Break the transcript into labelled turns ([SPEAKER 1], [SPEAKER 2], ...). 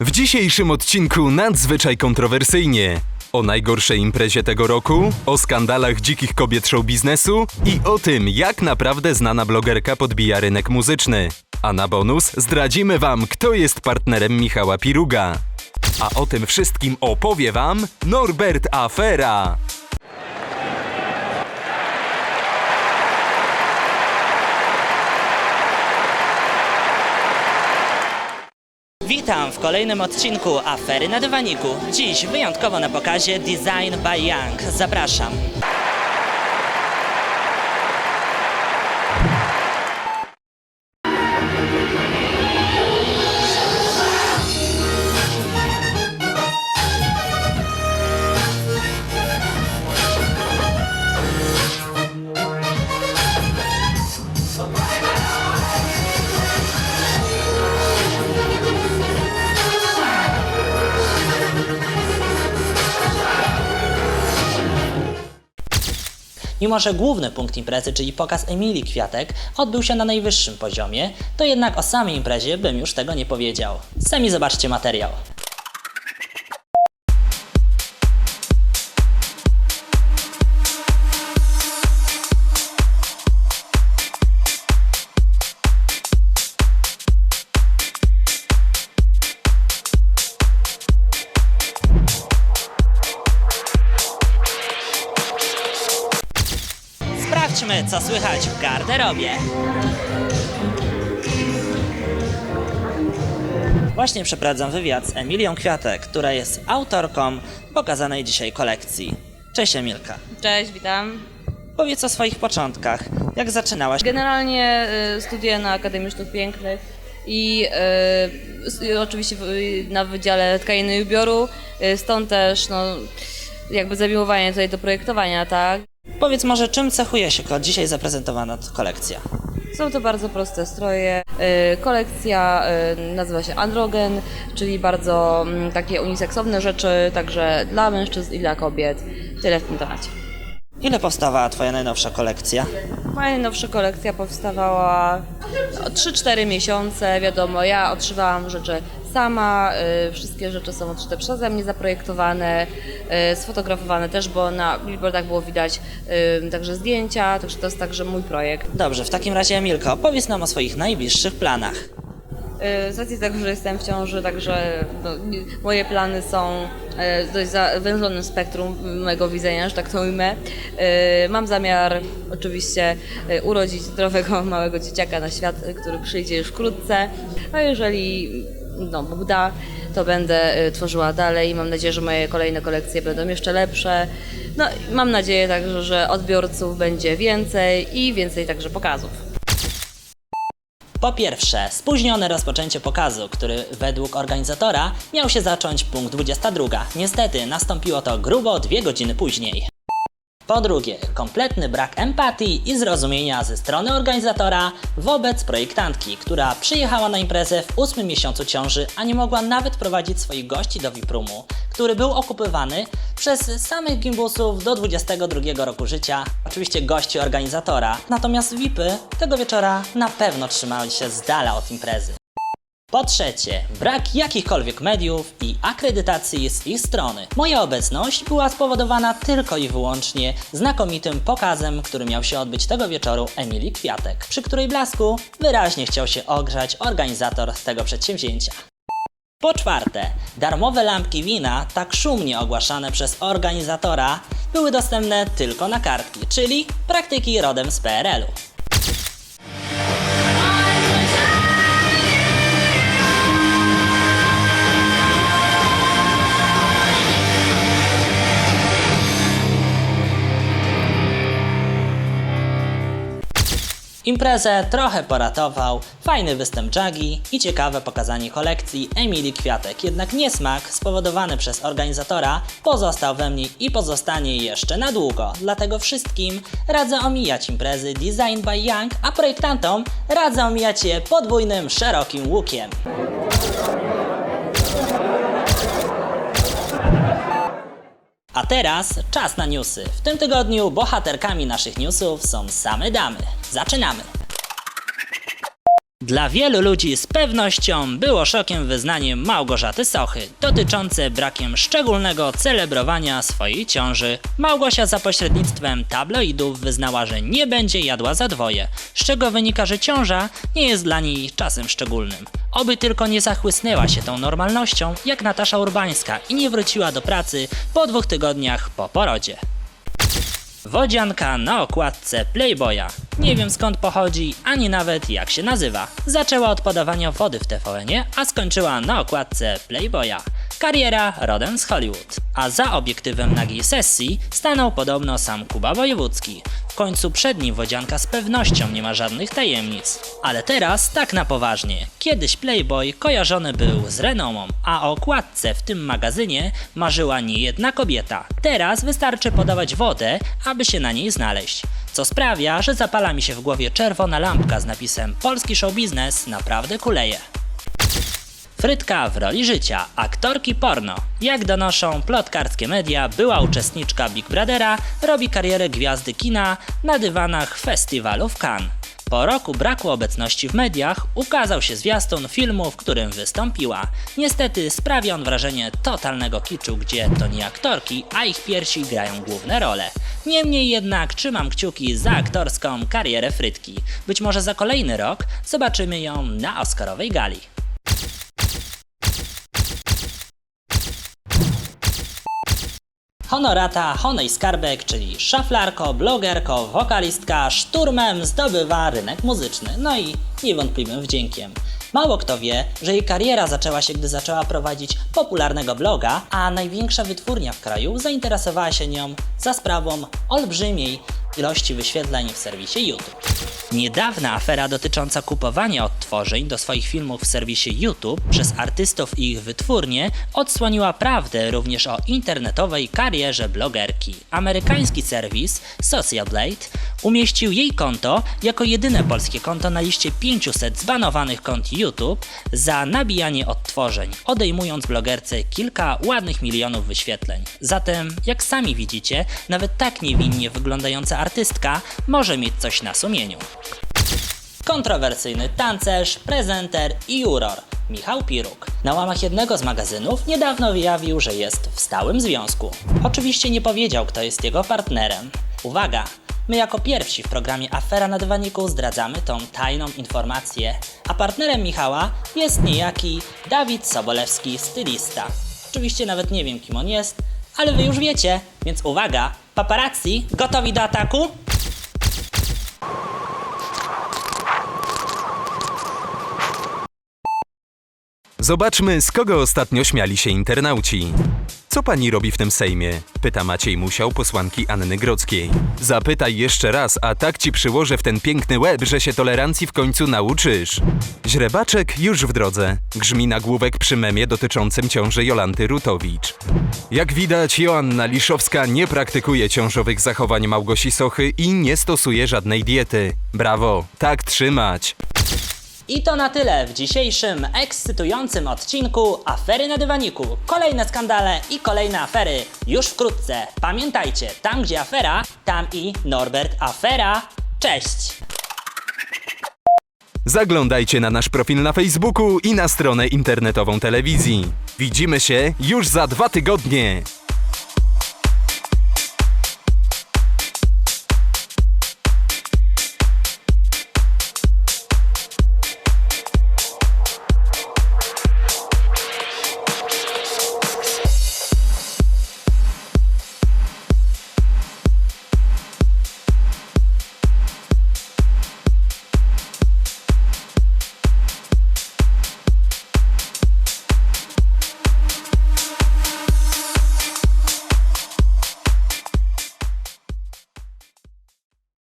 [SPEAKER 1] W dzisiejszym odcinku nadzwyczaj kontrowersyjnie. O najgorszej imprezie tego roku, o skandalach dzikich kobiet show biznesu i o tym, jak naprawdę znana blogerka podbija rynek muzyczny. A na bonus zdradzimy wam, kto jest partnerem Michała Piruga. A o tym wszystkim opowie wam Norbert Afera.
[SPEAKER 2] Witam w kolejnym odcinku Afery na dywaniku. Dziś wyjątkowo na pokazie Design by Young. Zapraszam. Mimo, że główny punkt imprezy, czyli pokaz Emilii Kwiatek, odbył się na najwyższym poziomie, to jednak o samej imprezie bym już tego nie powiedział. Sami zobaczcie materiał. Sprawdźmy, co słychać w garderobie. Właśnie przeprowadzam wywiad z Emilią Kwiatek, która jest autorką pokazanej dzisiaj kolekcji. Cześć Emilka.
[SPEAKER 3] Cześć, witam.
[SPEAKER 2] Powiedz o swoich początkach. Jak zaczynałaś?
[SPEAKER 3] Generalnie y, studiuję na Akademii Sztuk Pięknych i y, y, oczywiście w- na Wydziale Tkaniny i Ubioru, y, stąd też no, jakby zamiłowanie tutaj do projektowania, tak?
[SPEAKER 2] Powiedz może, czym cechuje się ko- dzisiaj zaprezentowana t- kolekcja?
[SPEAKER 3] Są to bardzo proste stroje. Y, Kolekcja y, nazywa się Androgen, czyli bardzo mm, takie uniseksowne rzeczy, także dla mężczyzn i dla kobiet. Tyle w tym temacie.
[SPEAKER 2] Ile powstawała twoja najnowsza kolekcja?
[SPEAKER 3] Moja najnowsza kolekcja powstawała no, 3-4 miesiące. Wiadomo, ja odszywałam rzeczy sama. y, wszystkie rzeczy są odszyte przeze mnie, zaprojektowane, y, sfotografowane też, bo na billboardach było widać y, także zdjęcia, także to jest także mój projekt.
[SPEAKER 2] Dobrze, w takim razie Emilko, opowiedz nam o swoich najbliższych planach.
[SPEAKER 3] Z racji tego, że jestem w ciąży, także no, moje plany są y, dość zawężonym spektrum mojego widzenia, że tak to ujmę. Mam zamiar oczywiście urodzić zdrowego małego dzieciaka na świat, który przyjdzie już wkrótce. A jeżeli no, Bóg da, to będę y, tworzyła dalej. Mam nadzieję, że moje kolejne kolekcje będą jeszcze lepsze. No, mam nadzieję także, że odbiorców będzie więcej i więcej także pokazów.
[SPEAKER 2] Po pierwsze, spóźnione rozpoczęcie pokazu, który według organizatora miał się zacząć punkt 22. Niestety nastąpiło to grubo dwie godziny później. Po drugie, kompletny brak empatii i zrozumienia ze strony organizatora wobec projektantki, która przyjechała na imprezę w ósmym miesiącu ciąży, a nie mogła nawet prowadzić swoich gości do VIP-roomu, który był okupowany przez samych gimbusów do 22 roku życia, oczywiście gości organizatora. Natomiast VIPy tego wieczora na pewno trzymały się z dala od imprezy. Po trzecie, brak jakichkolwiek mediów i akredytacji z ich strony. Moja obecność była spowodowana tylko i wyłącznie znakomitym pokazem, który miał się odbyć tego wieczoru Emilii Kwiatek, przy której blasku wyraźnie chciał się ogrzać organizator tego przedsięwzięcia. Po czwarte, darmowe lampki wina, tak szumnie ogłaszane przez organizatora, były dostępne tylko na kartki, czyli praktyki rodem z PRL-u. Imprezę trochę poratował, fajny występ Jagi i ciekawe pokazanie kolekcji Emilii Kwiatek, jednak niesmak spowodowany przez organizatora pozostał we mnie i pozostanie jeszcze na długo. Dlatego wszystkim radzę omijać imprezy Design by Young, a projektantom radzę omijać je podwójnym, szerokim łukiem. A teraz czas na newsy. W tym tygodniu bohaterkami naszych newsów są same damy. Zaczynamy! Dla wielu ludzi z pewnością było szokiem wyznanie Małgorzaty Sochy dotyczące brakiem szczególnego celebrowania swojej ciąży. Małgosia za pośrednictwem tabloidów wyznała, że nie będzie jadła za dwoje, z czego wynika, że ciąża nie jest dla niej czasem szczególnym. Oby tylko nie zachłysnęła się tą normalnością jak Natasza Urbańska i nie wróciła do pracy po dwóch tygodniach po porodzie. Wodzianka na okładce Playboya. Nie wiem skąd pochodzi, ani nawet jak się nazywa. Zaczęła od podawania wody w TVN-ie, a skończyła na okładce Playboya. Kariera rodem z Hollywood. A za obiektywem nagiej sesji stanął podobno sam Kuba Wojewódzki. W końcu przed nim Wodzianka z pewnością nie ma żadnych tajemnic. Ale teraz tak na poważnie. Kiedyś Playboy kojarzony był z renomą, a o okładce w tym magazynie marzyła niejedna kobieta. Teraz wystarczy podawać wodę, aby się na niej znaleźć. Co sprawia, że zapala mi się w głowie czerwona lampka z napisem Polski show biznes naprawdę kuleje. Frytka w roli życia, aktorki porno. Jak donoszą plotkarskie media, była uczestniczka Big Brothera, robi karierę gwiazdy kina na dywanach festiwalu w Cannes. Po roku braku obecności w mediach ukazał się zwiastun filmu, w którym wystąpiła. Niestety sprawia on wrażenie totalnego kiczu, gdzie to nie aktorki, a ich piersi grają główne role. Niemniej jednak trzymam kciuki za aktorską karierę Frytki. Być może za kolejny rok zobaczymy ją na Oscarowej gali. Honorata Honej Skarbek, czyli szaflarko, blogerko, wokalistka, szturmem zdobywa rynek muzyczny. No i niewątpliwym wdziękiem. Mało kto wie, że jej kariera zaczęła się, gdy zaczęła prowadzić popularnego bloga, a największa wytwórnia w kraju zainteresowała się nią za sprawą olbrzymiej ilości wyświetleń w serwisie YouTube. Niedawna afera dotycząca kupowania odtworzeń do swoich filmów w serwisie YouTube przez artystów i ich wytwórnie odsłoniła prawdę również o internetowej karierze blogerki. Amerykański serwis Social Blade umieścił jej konto jako jedyne polskie konto na liście 500 zbanowanych kont YouTube za nabijanie odtworzeń, odejmując blogerce kilka ładnych milionów wyświetleń. Zatem, jak sami widzicie, nawet tak niewinnie wyglądająca artystka może mieć coś na sumieniu. Kontrowersyjny tancerz, prezenter i juror Michał Piruk. Na łamach jednego z magazynów niedawno wyjawił, że jest w stałym związku. Oczywiście nie powiedział, kto jest jego partnerem. Uwaga! My jako pierwsi w programie Afera na dywaniku zdradzamy tą tajną informację, a partnerem Michała jest niejaki Dawid Sobolewski, stylista. Oczywiście nawet nie wiem kim on jest, ale wy już wiecie, więc uwaga! Paparazzi, gotowi do ataku?
[SPEAKER 1] Zobaczmy, z kogo ostatnio śmiali się internauci. Co pani robi w tym Sejmie? Pyta Maciej Musiał posłanki Anny Grodzkiej. Zapytaj jeszcze raz, a tak ci przyłożę w ten piękny łeb, że się tolerancji w końcu nauczysz. Źrebaczek już w drodze. Grzmi nagłówek przy memie dotyczącym ciąży Jolanty Rutowicz. Jak widać, Joanna Liszowska nie praktykuje ciążowych zachowań Małgosi Sochy i nie stosuje żadnej diety. Brawo, tak trzymać.
[SPEAKER 2] I to na tyle w dzisiejszym ekscytującym odcinku Afery na dywaniku. Kolejne skandale i kolejne afery już wkrótce. Pamiętajcie, tam gdzie afera, tam i Norbert Afera. Cześć!
[SPEAKER 1] Zaglądajcie na nasz profil na Facebooku i na stronę internetową telewizji. Widzimy się już za dwa tygodnie.